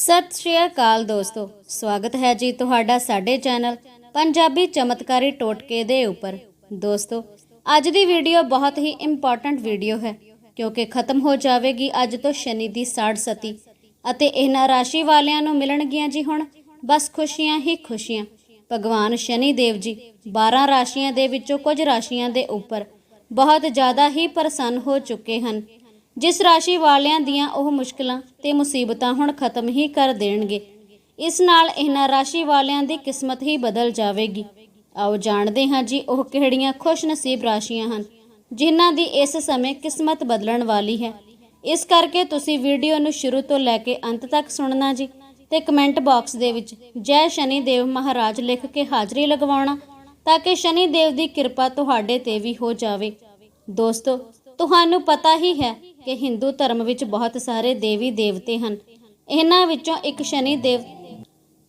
ਸਤਿ ਸ਼੍ਰੀ ਅਕਾਲ ਦੋਸਤੋ। ਸਵਾਗਤ ਹੈ ਜੀ ਤੁਹਾਡਾ ਸਾਡੇ ਚੈਨਲ ਪੰਜਾਬੀ ਚਮਤਕਾਰੀ ਟੋਟਕੇ ਦੇ ਉੱਪਰ। ਦੋਸਤੋ, ਅੱਜ ਦੀ ਵੀਡੀਓ ਬਹੁਤ ਹੀ ਇੰਪੋਰਟੈਂਟ ਵੀਡੀਓ ਹੈ, ਕਿਉਂਕਿ ਖਤਮ ਹੋ ਜਾਵੇਗੀ ਅੱਜ ਤੋਂ ਸ਼ਨੀ ਦੀ ਸਾੜ ਸਤੀ ਅਤੇ ਇਹਨਾਂ ਰਾਸ਼ੀ ਵਾਲਿਆਂ ਨੂੰ ਮਿਲਣਗੀਆਂ ਜੀ ਹੁਣ ਬਸ ਖੁਸ਼ੀਆਂ ਹੀ ਖੁਸ਼ੀਆਂ। ਭਗਵਾਨ ਸ਼ਨੀ ਦੇਵ ਜੀ 12 ਰਾਸ਼ੀਆਂ ਦੇ ਵਿੱਚੋਂ ਕੁਝ ਰਾਸ਼ੀਆਂ ਦੇ ਉੱਪਰ ਬਹੁਤ ਜ਼ਿਆਦਾ ਹੀ ਪ੍ਰਸੰਨ ਹੋ ਚੁੱਕੇ ਹਨ। ਜਿਸ ਰਾਸ਼ੀ ਵਾਲਿਆਂ ਦੀਆਂ ਉਹ ਮੁਸ਼ਕਲਾਂ ਤੇ ਮੁਸੀਬਤਾਂ ਹੁਣ ਖਤਮ ਹੀ ਕਰ ਦੇਣਗੇ। ਇਸ ਨਾਲ ਇਹਨਾਂ ਰਾਸ਼ੀ ਵਾਲਿਆਂ ਦੀ ਕਿਸਮਤ ਹੀ ਬਦਲ ਜਾਵੇਗੀ। ਆਓ ਜਾਣਦੇ ਹਾਂ ਜੀ ਉਹ ਕਿਹੜੀਆਂ ਖੁਸ਼ ਰਾਸ਼ੀਆਂ ਹਨ, ਜਿਨ੍ਹਾਂ ਦੀ ਇਸ ਸਮੇਂ ਕਿਸਮਤ ਬਦਲਣ ਵਾਲੀ ਹੈ। ਇਸ ਕਰਕੇ ਤੁਸੀਂ ਵੀਡੀਓ ਨੂੰ ਸ਼ੁਰੂ ਤੋਂ ਲੈ ਕੇ ਅੰਤ ਤੱਕ ਸੁਣਨਾ ਜੀ ਤੇ ਕਮੈਂਟ ਬਾਕਸ ਦੇ ਵਿੱਚ ਜੈ ਸ਼ਨੀ ਦੇਵ ਮਹਾਰਾਜ ਲਿਖ ਕੇ ਹਾਜ਼ਰੀ ਲਗਵਾਉਣਾ ਤਾਂ ਕਿ ਸ਼ਨੀ ਦੇਵ ਦੀ ਕਿਰਪਾ ਤੁਹਾਡੇ ਤੇ ਵੀ ਹੋ ਜਾਵੇ। ਦੋਸਤੋ, ਤੁਹਾਨੂੰ ਪਤਾ ਹੀ ਹੈ ਕਿ ਹਿੰਦੂ ਧਰਮ ਵਿੱਚ ਬਹੁਤ ਸਾਰੇ ਦੇਵੀ ਦੇਵਤੇ ਹਨ। ਇਹਨਾਂ ਵਿੱਚੋਂ ਇੱਕ ਸ਼ਨੀ ਦੇਵ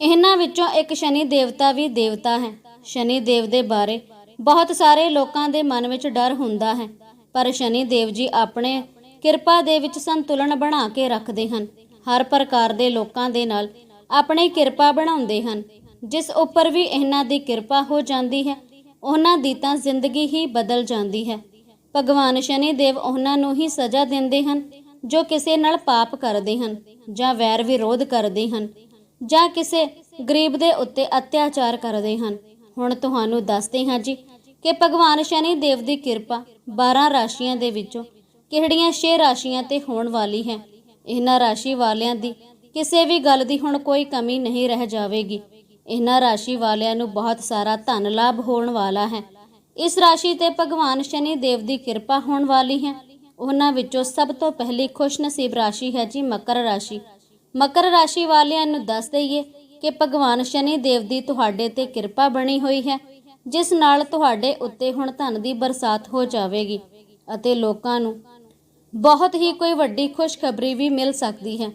ਇਹਨਾਂ ਵਿੱਚੋਂ ਇੱਕ ਸ਼ਨੀ ਦੇਵਤਾ ਵੀ ਦੇਵਤਾ ਹੈ। ਸ਼ਨੀ ਦੇਵ ਦੇ ਬਾਰੇ ਬਹੁਤ ਸਾਰੇ ਲੋਕਾਂ ਦੇ ਮਨ ਵਿੱਚ ਡਰ ਹੁੰਦਾ ਹੈ। ਪਰ ਸ਼ਨੀ ਦੇਵ ਜੀ ਆਪਣੇ ਕਿਰਪਾ ਦੇ ਵਿੱਚ ਸੰਤੁਲਨ ਬਣਾ ਕੇ ਰੱਖਦੇ ਹਨ। ਹਰ ਪ੍ਰਕਾਰ ਦੇ ਲੋਕਾਂ ਦੇ ਨਾਲ ਆਪਣੀ ਕਿਰਪਾ ਬਣਾਉਂਦੇ ਹਨ। ਜਿਸ ਉੱਪਰ ਵੀ ਇਹਨਾਂ ਦੀ ਕਿਰਪਾ ਹੋ ਜਾਂਦੀ ਹੈ, ਉਹਨਾਂ ਦੀ ਤਾਂ ਜ਼ਿੰਦਗੀ ਹੀ ਬਦਲ ਜਾਂਦੀ ਹੈ। ਭਗਵਾਨ ਸ਼ਨੀ ਦੇਵ ਉਹਨਾਂ ਨੂੰ ਹੀ ਸਜ਼ਾ ਦਿੰਦੇ ਹਨ, ਜੋ ਕਿਸੇ ਨਾਲ ਪਾਪ ਕਰਦੇ ਹਨ ਜਾਂ ਵੈਰ ਵਿਰੋਧ ਕਰਦੇ ਹਨ ਜਾਂ ਕਿਸੇ ਗਰੀਬ ਦੇ ਉੱਤੇ ਅਤਿਆਚਾਰ ਕਰਦੇ ਹਨ। ਹੁਣ ਤੁਹਾਨੂੰ ਦੱਸਦੇ ਹਾਂ ਜੀ ਕਿ ਭਗਵਾਨ ਸ਼ਨੀ ਦੇਵ ਦੀ ਕਿਰਪਾ 12 ਰਾਸ਼ੀਆਂ ਦੇ ਵਿੱਚੋਂ ਕਿਹੜੀਆਂ 6 ਰਾਸ਼ੀਆਂ ਤੇ ਹੋਣ ਵਾਲੀ ਹੈ? ਇਹਨਾਂ ਰਾਸ਼ੀ ਵਾਲਿਆਂ ਦੀ ਕਿਸੇ ਵੀ ਗੱਲ ਦੀ ਹੁਣ ਕੋਈ ਕਮੀ ਨਹੀਂ ਰਹਿ ਜਾਵੇਗੀ। ਇਹਨਾਂ ਰਾਸ਼ੀ ਵਾਲਿਆਂ ਨੂੰ ਬਹੁਤ ਸਾਰਾ ਧਨ ਲਾਭ ਹੋਣ ਵਾਲਾ ਹੈ। ਇਸ ਰਾਸ਼ੀ ਤੇ ਭਗਵਾਨ ਸ਼ਨੀ ਦੇਵ ਦੀ ਕਿਰਪਾ ਹੋਣ ਵਾਲੀ ਹੈ। ਉਹਨਾਂ ਵਿੱਚੋਂ ਸਭ ਤੋਂ ਪਹਿਲੀ ਖੁਸ਼ਨਸੀਬ ਰਾਸ਼ੀ ਹੈ ਜੀ ਮਕਰ ਰਾਸ਼ੀ। ਮਕਰ ਰਾਸ਼ੀ ਵਾਲਿਆਂ ਨੂੰ ਦੱਸ ਦਈਏ ਕਿ ਭਗਵਾਨ ਸ਼ਨੀ ਦੇਵ ਦੀ ਤੁਹਾਡੇ ਤੇ ਕਿਰਪਾ ਬਣੀ ਹੋਈ ਹੈ, ਜਿਸ ਨਾਲ ਤੁਹਾਡੇ ਉੱਤੇ ਹੁਣ ਧਨ ਦੀ ਬਰਸਾਤ ਹੋ ਜਾਵੇਗੀ ਅਤੇ ਲੋਕਾਂ ਨੂੰ ਬਹੁਤ ਹੀ ਕੋਈ ਵੱਡੀ ਖੁਸ਼ਖਬਰੀ ਵੀ ਮਿਲ ਸਕਦੀ ਹੈ।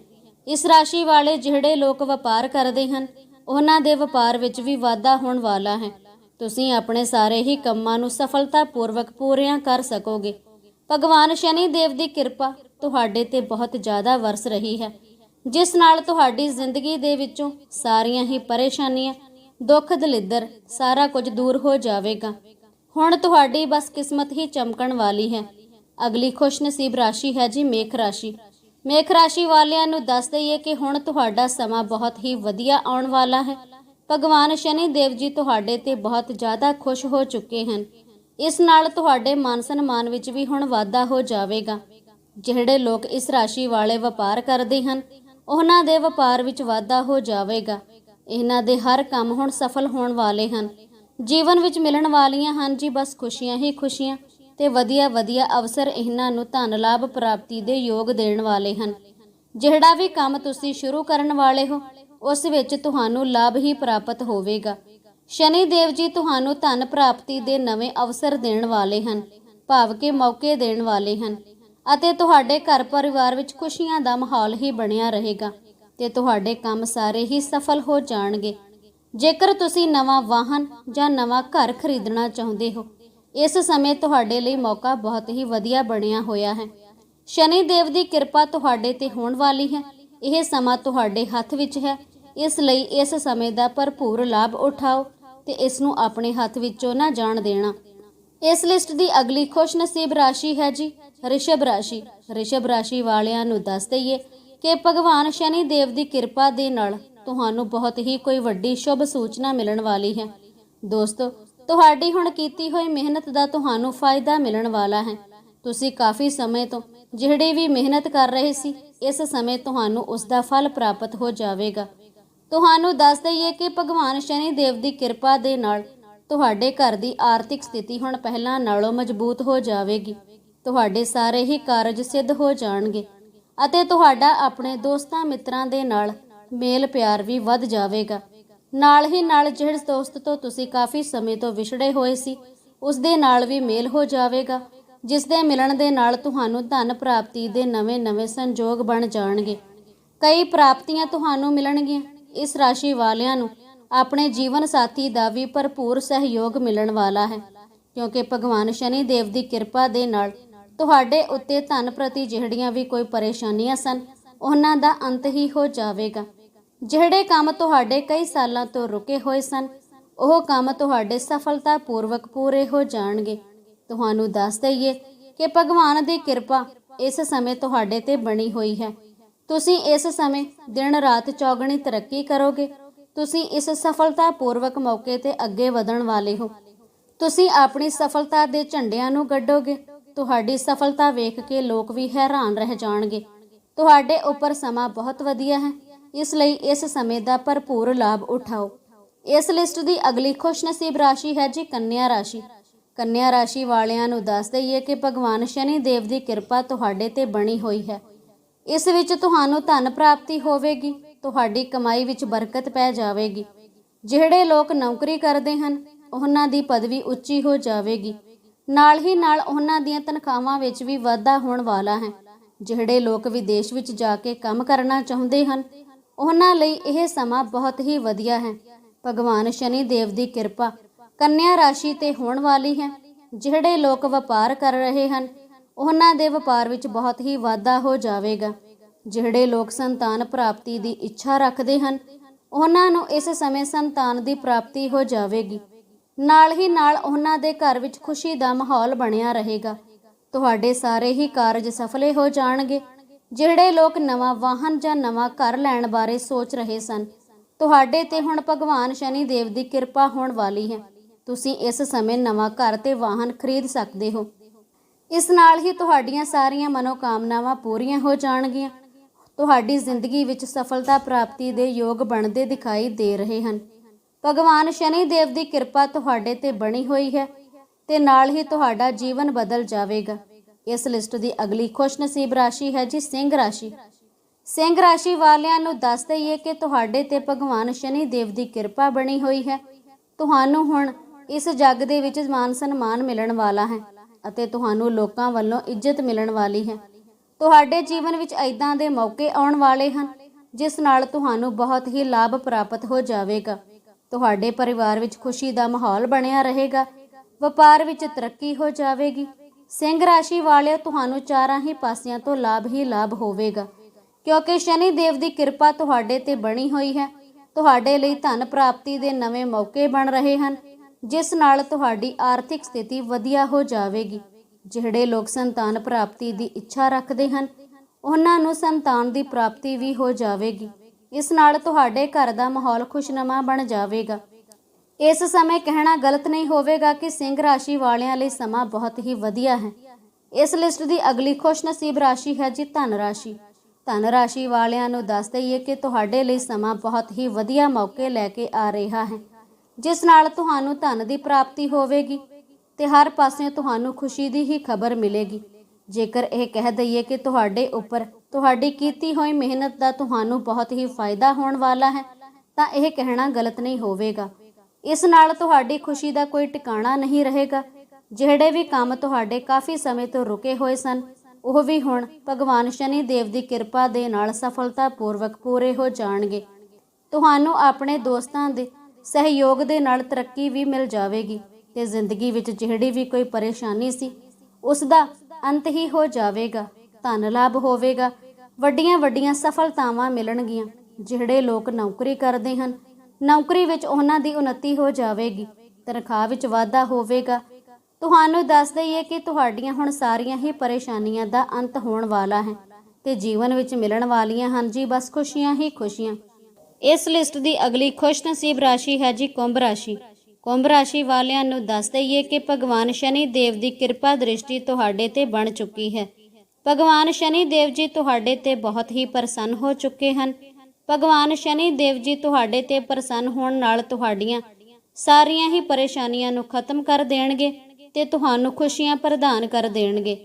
ਇਸ ਰਾਸ਼ੀ ਵਾਲੇ ਜਿਹੜੇ ਲੋਕ ਵਪਾਰ ਕਰਦੇ ਹਨ, ਉਹਨਾਂ ਦੇ ਵਪਾਰ ਵਿੱਚ ਵੀ ਵਾਧਾ ਹੋਣ ਵਾਲਾ ਹੈ। ਤੁਸੀਂ ਆਪਣੇ ਸਾਰੇ ਹੀ ਕੰਮਾਂ ਨੂੰ ਸਫਲਤਾਪੂਰਵਕ ਪੂਰੀਆਂ ਕਰ ਸਕੋਗੇ। ਭਗਵਾਨ ਸ਼ਨੀ ਦੇਵ ਦੀ ਕਿਰਪਾ ਤੁਹਾਡੇ ਤੇ ਬਹੁਤ ਜ਼ਿਆਦਾ ਵਰਸ ਰਹੀ ਹੈ, ਜਿਸ ਨਾਲ ਤੁਹਾਡੀ ਜ਼ਿੰਦਗੀ ਦੇ ਵਿੱਚੋਂ ਸਾਰੀਆਂ ਹੀ ਪਰੇਸ਼ਾਨੀਆਂ, ਦੁੱਖ ਦਲਿੱਦਰ, ਸਾਰਾ ਕੁਝ ਦੂਰ ਹੋ ਜਾਵੇਗਾ। ਹੁਣ ਤੁਹਾਡੀ ਬਸ ਕਿਸਮਤ ਹੀ ਚਮਕਣ ਵਾਲੀ ਹੈ। ਅਗਲੀ ਖੁਸ਼ਨਸੀਬ ਰਾਸ਼ੀ ਹੈ ਜੀ ਮੇਖ ਰਾਸ਼ੀ। ਮੇਖ ਰਾਸ਼ੀ ਵਾਲਿਆਂ ਨੂੰ ਦੱਸ ਦਈਏ ਕਿ ਹੁਣ ਤੁਹਾਡਾ ਸਮਾਂ ਬਹੁਤ ਹੀ ਵਧੀਆ ਆਉਣ ਵਾਲਾ ਹੈ। ਭਗਵਾਨ ਸ਼ਨੀ ਦੇਵ ਜੀ ਤੁਹਾਡੇ ਤੇ ਬਹੁਤ ਜ਼ਿਆਦਾ ਖੁਸ਼ ਹੋ ਚੁੱਕੇ ਹਨ। ਇਸ ਨਾਲ ਤੁਹਾਡੇ ਮਾਨ ਸਨਮਾਨ ਵਿੱਚ ਵੀ ਹੁਣ ਵਾਧਾ ਹੋ ਜਾਵੇਗਾ। ਜਿਹੜੇ ਲੋਕ ਇਸ ਰਾਸ਼ੀ ਵਾਲੇ ਵਪਾਰ ਕਰਦੇ ਹਨ, ਉਹਨਾਂ ਦੇ ਵਪਾਰ ਵਿੱਚ ਵਾਧਾ ਹੋ ਜਾਵੇਗਾ। ਇਹਨਾਂ ਦੇ ਹਰ ਕੰਮ ਹੁਣ ਸਫਲ ਹੋਣ ਵਾਲੇ ਹਨ। ਜੀਵਨ ਵਿੱਚ ਮਿਲਣ ਵਾਲੀਆਂ ਹਨ ਜੀ ਬਸ ਖੁਸ਼ੀਆਂ ਹੀ ਖੁਸ਼ੀਆਂ ਤੇ ਵਧੀਆ ਵਧੀਆ ਅਵਸਰ ਇਹਨਾਂ ਨੂੰ ਧਨ ਲਾਭ ਪ੍ਰਾਪਤੀ ਦੇ ਯੋਗ ਦੇਣ ਵਾਲੇ ਹਨ। ਜਿਹੜਾ ਵੀ ਕੰਮ ਤੁਸੀਂ ਸ਼ੁਰੂ ਕਰਨ ਵਾਲੇ ਹੋ ਉਸ ਵਿੱਚ ਤੁਹਾਨੂੰ ਲਾਭ ਹੀ ਪ੍ਰਾਪਤ ਹੋਵੇਗਾ। ਸ਼ਨੀ ਦੇਵ ਜੀ ਤੁਹਾਨੂੰ ਧਨ ਪ੍ਰਾਪਤੀ ਦੇ ਨਵੇਂ ਅਵਸਰ ਦੇਣ ਵਾਲੇ ਹਨ ਭਾਵ ਕਿ ਮੌਕੇ ਦੇਣ ਵਾਲੇ ਹਨ ਅਤੇ ਤੁਹਾਡੇ ਘਰ ਪਰਿਵਾਰ ਵਿੱਚ ਖੁਸ਼ੀਆਂ ਦਾ ਮਾਹੌਲ ਹੀ ਬਣਿਆ ਰਹੇਗਾ ਤੇ ਤੁਹਾਡੇ ਕੰਮ ਸਾਰੇ ਹੀ ਸਫਲ ਹੋ ਜਾਣਗੇ। ਜੇਕਰ ਤੁਸੀਂ ਨਵਾਂ ਵਾਹਨ ਜਾਂ ਨਵਾਂ ਘਰ ਖਰੀਦਣਾ ਚਾਹੁੰਦੇ ਹੋ, ਇਸ ਸਮੇਂ ਤੁਹਾਡੇ ਲਈ ਮੌਕਾ ਬਹੁਤ ਹੀ ਵਧੀਆ ਬਣਿਆ ਹੋਇਆ ਹੈ। ਸ਼ਨੀ ਦੇਵ ਦੀ ਕਿਰਪਾ ਤੁਹਾਡੇ ਤੇ ਹੋਣ ਵਾਲੀ ਹੈ ਇਹ ਸਮਾਂ ਤੁਹਾਡੇ ਹੱਥ ਵਿੱਚ ਹੈ। ਇਸ ਲਈ ਇਸ ਸਮੇਂ ਦਾ ਭਰਪੂਰ ਲਾਭ ਉਠਾਓ ਤੇ ਇਸ ਨੂੰ ਆਪਣੇ ਹੱਥ ਵਿੱਚੋਂ ਨਾ ਜਾਣ ਦੇਣਾ। ਇਸ ਲਿਸਟ ਦੀ ਅਗਲੀ ਖੁਸ਼ਨਸੀਬ ਰਾਸ਼ੀ ਹੈ ਜੀ, ਰਿਸ਼ਭ ਰਾਸ਼ੀ। ਰਿਸ਼ਭ ਰਾਸ਼ੀ ਵਾਲਿਆਂ ਨੂੰ ਦੱਸ ਦਈਏ ਕਿ ਭਗਵਾਨ ਸ਼ਨੀ ਦੇਵ ਦੀ ਕਿਰਪਾ ਦੇ ਨਾਲ ਤੁਹਾਨੂੰ ਬਹੁਤ ਹੀ ਕੋਈ ਵੱਡੀ ਸ਼ੁਭ ਸੂਚਨਾ ਮਿਲਣ ਵਾਲੀ ਹੈ। ਦੋਸਤੋ, ਤੁਹਾਡੀ ਹੁਣ ਕੀਤੀ ਹੋਈ ਮਿਹਨਤ ਦਾ ਤੁਹਾਨੂੰ ਫਾਇਦਾ ਮਿਲਣ ਵਾਲਾ ਹੈ। ਤੁਸੀਂ ਕਾਫੀ ਸਮੇਂ ਤੋਂ ਜਿਹੜੇ ਵੀ ਮਿਹਨਤ ਕਰ ਰਹੇ ਸੀ, ਇਸ ਸਮੇਂ ਤੁਹਾਨੂੰ ਉਸ ਦਾ ਫਲ ਪ੍ਰਾਪਤ ਹੋ ਜਾਵੇਗਾ। ਤੁਹਾਨੂੰ ਦੱਸ ਦਈਏ ਕਿ ਭਗਵਾਨ ਸ਼ਨੀ ਦੇਵ ਦੀ ਕਿਰਪਾ ਦੇ ਨਾਲ ਤੁਹਾਡੇ ਘਰ ਦੀ ਆਰਥਿਕ ਸਥਿਤੀ ਹੁਣ ਪਹਿਲਾਂ ਨਾਲੋਂ ਮਜ਼ਬੂਤ ਹੋ ਜਾਵੇਗੀ। ਤੁਹਾਡੇ ਸਾਰੇ ਹੀ ਕਾਰਜ ਸਿੱਧ ਹੋ ਜਾਣਗੇ ਅਤੇ ਤੁਹਾਡਾ ਆਪਣੇ ਦੋਸਤਾਂ ਮਿੱਤਰਾਂ ਦੇ ਨਾਲ ਮੇਲ ਪਿਆਰ ਵੀ ਵੱਧ ਜਾਵੇਗਾ। ਨਾਲ ਹੀ ਨਾਲ ਜਿਹੜੇ ਦੋਸਤ ਤੋਂ ਤੁਸੀਂ ਕਾਫੀ ਸਮੇਂ ਤੋਂ ਵਿਛੜੇ ਹੋਏ ਸੀ ਉਸ ਦੇ ਨਾਲ ਵੀ ਮੇਲ ਹੋ ਜਾਵੇਗਾ। ਜਿਸ ਦੇ ਮਿਲਣ ਦੇ ਨਾਲ ਤੁਹਾਨੂੰ ਧਨ ਪ੍ਰਾਪਤੀ ਦੇ ਨਵੇਂ-ਨਵੇਂ ਸੰਜੋਗ ਬਣ ਜਾਣਗੇ। ਕਈ ਪ੍ਰਾਪਤੀਆਂ ਤੁਹਾਨੂੰ ਮਿਲਣਗੀਆਂ। ਇਸ ਰਾਸ਼ੀ ਵਾਲਿਆਂ ਨੂੰ ਆਪਣੇ ਜੀਵਨ ਸਾਥੀ ਦਾ ਵੀ ਭਰਪੂਰ ਸਹਿਯੋਗ ਮਿਲਣ ਵਾਲਾ ਹੈ, ਕਿਉਂਕਿ ਭਗਵਾਨ ਸ਼ਨੀ ਦੇਵ ਦੀ ਕਿਰਪਾ ਦੇ ਨਾਲ ਤੁਹਾਡੇ ਉੱਤੇ ਧਨ ਪ੍ਰਤੀ ਜਿਹੜੀਆਂ ਵੀ ਕੋਈ ਪਰੇਸ਼ਾਨੀਆਂ ਸਨ, ਉਹਨਾਂ ਦਾ ਅੰਤ ਹੀ ਹੋ ਜਾਵੇਗਾ। ਜਿਹੜੇ ਕੰਮ ਤੁਹਾਡੇ ਕਈ ਸਾਲਾਂ ਤੋਂ ਰੁਕੇ ਹੋਏ ਸਨ, ਉਹ ਕੰਮ ਤੁਹਾਡੇ ਸਫਲਤਾਪੂਰਵਕ ਪੂਰੇ ਹੋ ਜਾਣਗੇ। ਤੁਹਾਨੂੰ ਦੱਸ ਦਈਏ ਕਿ ਭਗਵਾਨ ਦੀ ਕਿਰਪਾ ਇਸ ਸਮੇਂ ਤੁਹਾਡੇ ਤੇ ਬਣੀ ਹੋਈ ਹੈ। ਤੁਸੀਂ ਇਸ ਸਮੇਂ ਦਿਨ ਰਾਤ ਚੌਗਣੀ ਤਰੱਕੀ ਕਰੋਗੇ। ਤੁਸੀਂ ਇਸ ਸਫਲਤਾਪੂਰਵਕ ਮੌਕੇ ਤੇ ਅੱਗੇ ਵਧਣ ਵਾਲੇ ਹੋ। ਤੁਸੀਂ ਆਪਣੀ ਸਫਲਤਾ ਦੇ ਝੰਡਿਆਂ ਨੂੰ ਗੱਡੋਗੇ। ਤੁਹਾਡੀ ਸਫਲਤਾ ਵੇਖ ਕੇ ਲੋਕ ਵੀ ਹੈਰਾਨ ਰਹਿ ਜਾਣਗੇ। ਤੁਹਾਡੇ ਉੱਪਰ ਸਮਾਂ ਬਹੁਤ ਵਧੀਆ ਹੈ। ਇਸ ਲਈ ਇਸ ਸਮੇਂ ਦਾ ਭਰਪੂਰ ਲਾਭ ਉਠਾਓ। ਇਸ ਲਿਸਟ ਦੀ ਅਗਲੀ ਖੁਸ਼ਨਸੀਬ ਰਾਸ਼ੀ ਹੈ ਜੀ ਕੰਨਿਆ ਰਾਸ਼ੀ। ਕੰਨਿਆ ਰਾਸ਼ੀ ਵਾਲਿਆਂ ਨੂੰ ਦੱਸ ਦਈਏ ਕਿ ਭਗਵਾਨ ਸ਼ਨੀ ਦੇਵ ਦੀ ਕਿਰਪਾ ਤੁਹਾਡੇ ਤੇ ਬਣੀ ਹੋਈ ਹੈ। ਇਸ ਵਿੱਚ ਤੁਹਾਨੂੰ ਧਨ ਪ੍ਰਾਪਤੀ ਹੋਵੇਗੀ, ਤੁਹਾਡੀ ਕਮਾਈ ਵਿੱਚ ਬਰਕਤ ਪੈ ਜਾਵੇਗੀ। ਜਿਹੜੇ ਲੋਕ ਨੌਕਰੀ ਕਰਦੇ ਹਨ, ਉਹਨਾਂ ਦੀ ਪਦਵੀ ਉੱਚੀ ਹੋ ਜਾਵੇਗੀ। ਨਾਲ ਹੀ ਨਾਲ ਉਹਨਾਂ ਦੀਆਂ ਤਨਖਾਹਾਂ ਵਿੱਚ ਵੀ ਵਾਧਾ ਹੋਣ ਵਾਲਾ ਹੈ। ਜਿਹੜੇ ਲੋਕ ਵਿਦੇਸ਼ ਵਿੱਚ ਜਾ ਕੇ ਕੰਮ ਕਰਨਾ ਚਾਹੁੰਦੇ ਹਨ, ਉਹਨਾਂ ਲਈ ਇਹ ਸਮਾਂ ਬਹੁਤ ਹੀ ਵਧੀਆ ਹੈ। ਭਗਵਾਨ ਸ਼ਨੀ ਦੇਵ ਦੀ ਕਿਰਪਾ ਕੰਨਿਆ ਰਾਸ਼ੀ ਤੇ ਹੋਣ ਵਾਲੀ ਹੈ। ਜਿਹੜੇ ਲੋਕ ਵਪਾਰ ਕਰ ਰਹੇ ਹਨ, ਉਹਨਾਂ ਦੇ ਵਪਾਰ ਵਿੱਚ ਬਹੁਤ ਹੀ ਵਾਧਾ ਹੋ ਜਾਵੇਗਾ। ਜਿਹੜੇ ਲੋਕ ਸੰਤਾਨ ਪ੍ਰਾਪਤੀ ਦੀ ਇੱਛਾ ਰੱਖਦੇ ਹਨ, ਉਹਨਾਂ ਨੂੰ ਇਸ ਸਮੇਂ ਸੰਤਾਨ ਦੀ ਪ੍ਰਾਪਤੀ ਹੋ ਜਾਵੇਗੀ। ਨਾਲ ਹੀ ਨਾਲ ਉਹਨਾਂ ਦੇ ਘਰ ਵਿੱਚ ਖੁਸ਼ੀ ਦਾ ਮਾਹੌਲ ਬਣਿਆ ਰਹੇਗਾ। ਤੁਹਾਡੇ ਸਾਰੇ ਹੀ ਕਾਰਜ ਸਫਲੇ ਹੋ ਜਾਣਗੇ। ਜਿਹੜੇ ਲੋਕ ਨਵਾਂ ਵਾਹਨ ਜਾਂ ਨਵਾਂ ਘਰ ਲੈਣ ਬਾਰੇ ਸੋਚ ਰਹੇ ਸਨ, ਤੁਹਾਡੇ ਤੇ ਹੁਣ ਭਗਵਾਨ ਸ਼ਨੀ ਦੇਵ ਦੀ ਕਿਰਪਾ ਹੋਣ ਵਾਲੀ ਹੈ। ਤੁਸੀਂ ਇਸ ਸਮੇਂ ਨਵਾਂ ਘਰ ਤੇ ਵਾਹਨ ਖਰੀਦ ਸਕਦੇ ਹੋ। ਇਸ ਨਾਲ ਹੀ ਤੁਹਾਡੀਆਂ ਸਾਰੀਆਂ ਮਨੋਕਾਮਨਾਵਾਂ ਪੂਰੀਆਂ ਹੋ ਜਾਣਗੀਆਂ। ਤੁਹਾਡੀ ਜ਼ਿੰਦਗੀ ਵਿੱਚ ਸਫਲਤਾ ਪ੍ਰਾਪਤੀ ਦੇ ਯੋਗ ਬਣਦੇ ਦਿਖਾਈ ਦੇ ਰਹੇ ਹਨ। ਭਗਵਾਨ ਸ਼ਨੀ ਦੇਵ ਦੀ ਕਿਰਪਾ ਤੁਹਾਡੇ ਤੇ ਬਣੀ ਹੋਈ ਹੈ ਤੇ ਨਾਲ ਹੀ ਤੁਹਾਡਾ ਜੀਵਨ ਬਦਲ ਜਾਵੇਗਾ। ਇਸ ਲਿਸਟ ਦੀ ਅਗਲੀ ਖੁਸ਼ਨਸੀਬ ਰਾਸ਼ੀ ਹੈ ਜੀ ਸਿੰਘ ਰਾਸ਼ੀ। ਸਿੰਘ ਰਾਸ਼ੀ ਵਾਲਿਆਂ ਨੂੰ ਦੱਸ ਦਈਏ ਕਿ ਤੁਹਾਡੇ ਤੇ ਭਗਵਾਨ ਸ਼ਨੀ ਦੇਵ ਦੀ ਕਿਰਪਾ ਬਣੀ ਹੋਈ ਹੈ। ਤੁਹਾਨੂੰ ਹੁਣ ਇਸ ਜੱਗ ਦੇ ਵਿੱਚ ਮਾਨ ਸਨਮਾਨ ਮਿਲਣ ਵਾਲਾ ਹੈ ਅਤੇ ਤੁਹਾਨੂੰ ਲੋਕਾਂ ਵੱਲੋਂ ਇੱਜ਼ਤ ਮਿਲਣ ਵਾਲੀ ਹੈ। ਤੁਹਾਡੇ ਜੀਵਨ ਵਿੱਚ ਐਦਾਂ ਦੇ ਮੌਕੇ ਆਉਣ ਵਾਲੇ ਹਨ, ਜਿਸ ਨਾਲ ਤੁਹਾਨੂੰ ਬਹੁਤ ਹੀ ਲਾਭ ਪ੍ਰਾਪਤ ਹੋ ਜਾਵੇਗਾ। ਤੁਹਾਡੇ ਪਰਿਵਾਰ ਵਿੱਚ ਖੁਸ਼ੀ ਦਾ ਮਾਹੌਲ ਬਣਿਆ ਰਹੇਗਾ, ਵਪਾਰ ਵਿੱਚ ਤਰੱਕੀ ਹੋ ਜਾਵੇਗੀ। ਸਿੰਘ ਰਾਸ਼ੀ ਵਾਲਿਓ ਤੁਹਾਨੂੰ ਚਾਰਾਂ ਹੀ ਪਾਸਿਆਂ ਤੋਂ ਲਾਭ ਹੀ ਲਾਭ ਹੋਵੇਗਾ, ਕਿਉਂਕਿ ਸ਼ਨੀ ਦੇਵ ਦੀ ਕਿਰਪਾ ਤੁਹਾਡੇ ਤੇ ਬਣੀ ਹੋਈ ਹੈ। ਤੁਹਾਡੇ ਲਈ ਧਨ ਪ੍ਰਾਪਤੀ ਦੇ ਨਵੇਂ ਮੌਕੇ ਬਣ ਰਹੇ ਹਨ। ਜਿਸ ਨਾਲ ਤੁਹਾਡੀ ਆਰਥਿਕ ਸਥਿਤੀ ਵਧੀਆ ਹੋ ਜਾਵੇਗੀ। ਜਿਹੜੇ ਲੋਕ ਸੰਤਾਨ ਪ੍ਰਾਪਤੀ ਦੀ ਇੱਛਾ ਰੱਖਦੇ ਹਨ, ਉਹਨਾਂ ਨੂੰ ਸੰਤਾਨ ਦੀ ਪ੍ਰਾਪਤੀ ਵੀ ਹੋ ਜਾਵੇਗੀ। ਇਸ ਨਾਲ ਤੁਹਾਡੇ ਘਰ ਦਾ ਮਾਹੌਲ ਖੁਸ਼ਨਮਾ ਬਣ ਜਾਵੇਗਾ। ਇਸ ਸਮੇਂ ਕਹਿਣਾ ਗਲਤ ਨਹੀਂ ਹੋਵੇਗਾ ਕਿ ਸਿੰਘ ਰਾਸ਼ੀ ਵਾਲਿਆਂ ਲਈ ਸਮਾਂ ਬਹੁਤ ਹੀ ਵਧੀਆ ਹੈ। ਇਸ ਲਿਸਟ ਦੀ ਅਗਲੀ ਖੁਸ਼ਨਸੀਬ ਰਾਸ਼ੀ ਹੈ ਜੀ ਧਨ ਰਾਸ਼ੀ। ਧਨ ਰਾਸ਼ੀ ਵਾਲਿਆਂ ਨੂੰ ਦੱਸ ਦਈਏ ਕਿ ਤੁਹਾਡੇ ਲਈ ਸਮਾਂ ਬਹੁਤ ਹੀ ਵਧੀਆ ਮੌਕੇ ਲੈ ਕੇ ਆ ਰਿਹਾ ਹੈ। ਜਿਸ ਨਾਲ ਤੁਹਾਨੂੰ ਧਨ ਦੀ ਪ੍ਰਾਪਤੀ ਹੋਵੇਗੀ ਤੇ ਹਰ ਪਾਸੇ ਤੁਹਾਨੂੰ ਖੁਸ਼ੀ ਦੀ ਹੀ ਖਬਰ ਮਿਲੇਗੀ। ਜੇਕਰ ਇਹ ਕਹਿ ਦਈਏ ਕਿ ਤੁਹਾਡੇ ਉੱਪਰ ਤੁਹਾਡੀ ਕੀਤੀ ਹੋਈ ਮਿਹਨਤ ਦਾ ਤੁਹਾਨੂੰ ਬਹੁਤ ਹੀ ਫਾਇਦਾ ਹੋਣ ਵਾਲਾ ਹੈ, ਤਾਂ ਇਹ ਕਹਿਣਾ ਗਲਤ ਨਹੀਂ ਹੋਵੇਗਾ। ਇਸ ਨਾਲ ਤੁਹਾਡੀ ਖੁਸ਼ੀ ਦਾ ਕੋਈ ਟਿਕਾਣਾ ਨਹੀਂ ਰਹੇਗਾ। ਜਿਹੜੇ ਵੀ ਕੰਮ ਤੁਹਾਡੇ ਕਾਫੀ ਸਮੇਂ ਤੋਂ ਰੁਕੇ ਹੋਏ ਸਨ, ਉਹ ਵੀ ਹੁਣ ਭਗਵਾਨ ਸ਼ਨੀ ਦੇਵ ਦੀ ਕਿਰਪਾ ਦੇ ਨਾਲ ਸਫਲਤਾਪੂਰਵਕ ਪੂਰੇ ਹੋ ਜਾਣਗੇ। ਤੁਹਾਨੂੰ ਆਪਣੇ ਦੋਸਤਾਂ ਦੇ ਸਹਿਯੋਗ ਦੇ ਨਾਲ ਤਰੱਕੀ ਵੀ ਮਿਲ ਜਾਵੇਗੀ ਤੇ ਜ਼ਿੰਦਗੀ ਵਿੱਚ ਜਿਹੜੀ ਵੀ ਕੋਈ ਪਰੇਸ਼ਾਨੀ ਸੀ ਉਸ ਦਾ ਅੰਤ ਹੀ ਹੋ ਜਾਵੇਗਾ। ਧਨ ਲਾਭ ਹੋਵੇਗਾ। ਵੱਡੀਆਂ ਵੱਡੀਆਂ ਸਫਲਤਾਵਾਂ ਮਿਲਣਗੀਆਂ। ਜਿਹੜੇ ਲੋਕ ਨੌਕਰੀ ਕਰਦੇ ਹਨ, ਨੌਕਰੀ ਵਿੱਚ ਉਹਨਾਂ ਦੀ ਉન્નਤੀ ਹੋ ਜਾਵੇਗੀ। ਤਨਖਾਹ ਵਿੱਚ ਵਾਧਾ ਹੋਵੇਗਾ। ਤੁਹਾਨੂੰ ਦੱਸ ਦਈਏ ਕਿ ਤੁਹਾਡੀਆਂ ਹੁਣ ਸਾਰੀਆਂ ਹੀ ਪਰੇਸ਼ਾਨੀਆਂ ਦਾ ਅੰਤ ਹੋਣ ਵਾਲਾ ਹੈ ਤੇ ਜੀਵਨ ਵਿੱਚ ਮਿਲਣ ਵਾਲੀਆਂ ਹਨ ਜੀ, ਬਸ ਖੁਸ਼ੀਆਂ ਹੀ ਖੁਸ਼ੀਆਂ। ਇਸ ਲਿਸਟ ਦੀ ਅਗਲੀ ਖੁਸ਼ਨਸੀਬ ਰਾਸ਼ੀ ਹੈ ਜੀ ਕੁੰਭ ਰਾਸ਼ੀ। ਕੁੰਭ ਰਾਸ਼ੀ ਵਾਲਿਆਂ ਨੂੰ ਦੱਸ ਦਈਏ ਕਿ ਭਗਵਾਨ ਸ਼ਨੀ ਦੇਵ ਦੀ ਕਿਰਪਾ ਦ੍ਰਿਸ਼ਟੀ ਤੁਹਾਡੇ ਤੇ ਬਣ ਚੁੱਕੀ ਹੈ। ਭਗਵਾਨ ਸ਼ਨੀ ਦੇਵ ਜੀ ਤੁਹਾਡੇ ਤੇ ਬਹੁਤ ਹੀ ਪ੍ਰਸੰਨ ਹੋ ਚੁੱਕੇ ਹਨ। ਭਗਵਾਨ ਸ਼ਨੀ ਦੇਵ ਜੀ ਤੁਹਾਡੇ ਤੇ ਪ੍ਰਸੰਨ ਹੋਣ ਨਾਲ ਤੁਹਾਡੀਆਂ ਸਾਰੀਆਂ ਹੀ ਪਰੇਸ਼ਾਨੀਆਂ ਨੂੰ ਖਤਮ ਕਰ ਦੇਣਗੇ ਤੇ ਤੁਹਾਨੂੰ ਖੁਸ਼ੀਆਂ ਪ੍ਰਦਾਨ ਕਰ ਦੇਣਗੇ।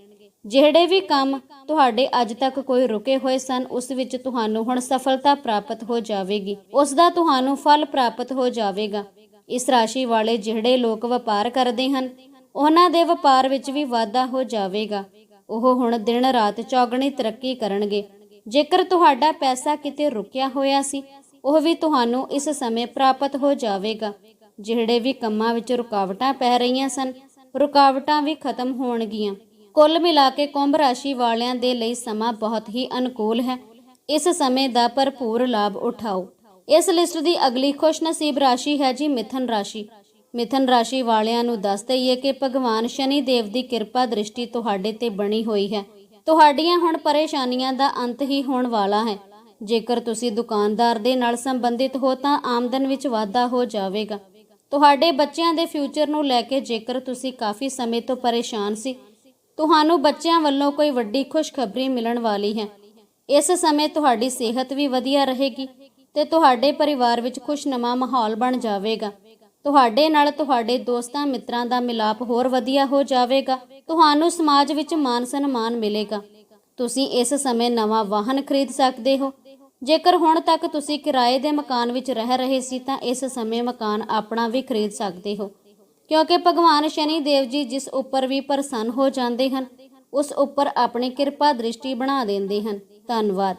ਜਿਹੜੇ ਵੀ ਕੰਮ ਤੁਹਾਡੇ ਅੱਜ ਤੱਕ ਕੋਈ ਰੁਕੇ ਹੋਏ ਸਨ, ਉਸ ਵਿੱਚ ਤੁਹਾਨੂੰ ਹੁਣ ਸਫਲਤਾ ਪ੍ਰਾਪਤ ਹੋ ਜਾਵੇਗੀ। ਉਸ ਦਾ ਤੁਹਾਨੂੰ ਫਲ ਪ੍ਰਾਪਤ ਹੋ ਜਾਵੇਗਾ। ਇਸ ਰਾਸ਼ੀ ਵਾਲੇ ਜਿਹੜੇ ਲੋਕ ਵਪਾਰ ਕਰਦੇ ਹਨ, ਉਹਨਾਂ ਦੇ ਵਪਾਰ ਵਿੱਚ ਵੀ ਵਾਧਾ ਹੋ ਜਾਵੇਗਾ। ਉਹ ਹੁਣ ਦਿਨ ਰਾਤ ਚੌਗਣੀ ਤਰੱਕੀ ਕਰਨਗੇ। ਜੇਕਰ ਤੁਹਾਡਾ ਪੈਸਾ ਕਿਤੇ ਰੁਕਿਆ ਹੋਇਆ ਸੀ, ਉਹ ਵੀ ਤੁਹਾਨੂੰ ਇਸ ਸਮੇਂ ਪ੍ਰਾਪਤ ਹੋ ਜਾਵੇਗਾ। ਜਿਹੜੇ ਵੀ ਕੰਮਾਂ ਵਿੱਚ ਰੁਕਾਵਟਾਂ ਪੈ ਰਹੀਆਂ ਸਨ, ਰੁਕਾਵਟਾਂ ਵੀ ਖਤਮ ਹੋਣਗੀਆਂ। ਕੁੱਲ ਮਿਲਾ ਕੇ ਕੁੰਭ ਰਾਸ਼ੀ ਵਾਲਿਆਂ ਦੇ ਲਈ ਸਮਾਂ ਬਹੁਤ ਹੀ ਅਨੁਕੂਲ ਹੈ। ਇਸ ਸਮੇਂ ਦਾ ਭਰਪੂਰ ਲਾਭ ਉਠਾਓ। ਇਸ ਲਿਸਟ ਦੀ ਅਗਲੀ ਖੁਸ਼ਨਸੀਬ ਰਾਸ਼ੀ ਹੈ ਜੀ ਮਿਥਨ ਰਾਸ਼ੀ। ਮਿਥਨ ਰਾਸ਼ੀ ਵਾਲਿਆਂ ਨੂੰ ਦੱਸ ਦਈਏ ਕਿ ਭਗਵਾਨ ਸ਼ਨੀ ਦੇਵ ਦੀ ਕਿਰਪਾ ਦ੍ਰਿਸ਼ਟੀ ਤੁਹਾਡੇ ਤੇ ਬਣੀ ਹੋਈ ਹੈ। ਤੁਹਾਡੀਆਂ ਹੁਣ ਪਰੇਸ਼ਾਨੀਆਂ ਦਾ ਅੰਤ ਹੀ ਹੋਣ ਵਾਲਾ ਹੈ। ਜੇਕਰ ਤੁਸੀਂ ਦੁਕਾਨਦਾਰ ਦੇ ਨਾਲ ਸੰਬੰਧਿਤ ਹੋ ਤਾਂ ਆਮਦਨ ਵਿੱਚ ਵਾਧਾ ਹੋ ਜਾਵੇਗਾ। ਤੁਹਾਡੇ ਬੱਚਿਆਂ ਦੇ ਫਿਊਚਰ ਨੂੰ ਲੈ ਕੇ ਜੇਕਰ ਤੁਸੀਂ ਕਾਫੀ ਸਮੇਂ ਤੋਂ ਪਰੇਸ਼ਾਨ ਸੀ ਤੁਹਾਨੂੰ ਬੱਚਿਆਂ ਵੱਲੋਂ ਕੋਈ ਵੱਡੀ ਖੁਸ਼ਖਬਰੀ ਮਿਲਣ ਵਾਲੀ ਹੈ। ਇਸ ਸਮੇਂ ਤੁਹਾਡੀ ਸਿਹਤ ਵੀ ਵਧੀਆ ਰਹੇਗੀ ਤੇ ਤੁਹਾਡੇ ਪਰਿਵਾਰ ਵਿੱਚ ਖੁਸ਼ਨੁਮਾ ਮਾਹੌਲ ਬਣ ਜਾਵੇਗਾ। ਤੁਹਾਡੇ ਨਾਲ ਤੁਹਾਡੇ ਦੋਸਤਾਂ ਮਿੱਤਰਾਂ ਦਾ ਮਿਲਾਪ ਹੋਰ ਵਧੀਆ ਹੋ ਜਾਵੇਗਾ। ਤੁਹਾਨੂੰ ਸਮਾਜ ਵਿੱਚ ਮਾਨ ਸਨਮਾਨ ਮਿਲੇਗਾ। ਤੁਸੀਂ ਇਸ ਸਮੇਂ ਨਵਾਂ ਵਾਹਨ ਖਰੀਦ ਸਕਦੇ ਹੋ। ਜੇਕਰ ਹੁਣ ਤੱਕ ਤੁਸੀਂ ਕਿਰਾਏ ਦੇ ਮਕਾਨ ਵਿੱਚ ਰਹਿ ਰਹੇ ਸੀ ਤਾਂ ਇਸ ਸਮੇਂ ਮਕਾਨ ਆਪਣਾ ਵੀ ਖਰੀਦ ਸਕਦੇ ਹੋ। ਕਿਉਂਕਿ ਭਗਵਾਨ ਸ਼ਨੀ ਦੇਵ ਜੀ ਜਿਸ ਉੱਪਰ ਵੀ ਪ੍ਰਸੰਨ ਹੋ ਜਾਂਦੇ ਹਨ, ਉਸ ਉੱਪਰ ਆਪਣੀ ਕਿਰਪਾ ਦ੍ਰਿਸ਼ਟੀ ਬਣਾ ਦਿੰਦੇ ਹਨ। ਧੰਨਵਾਦ।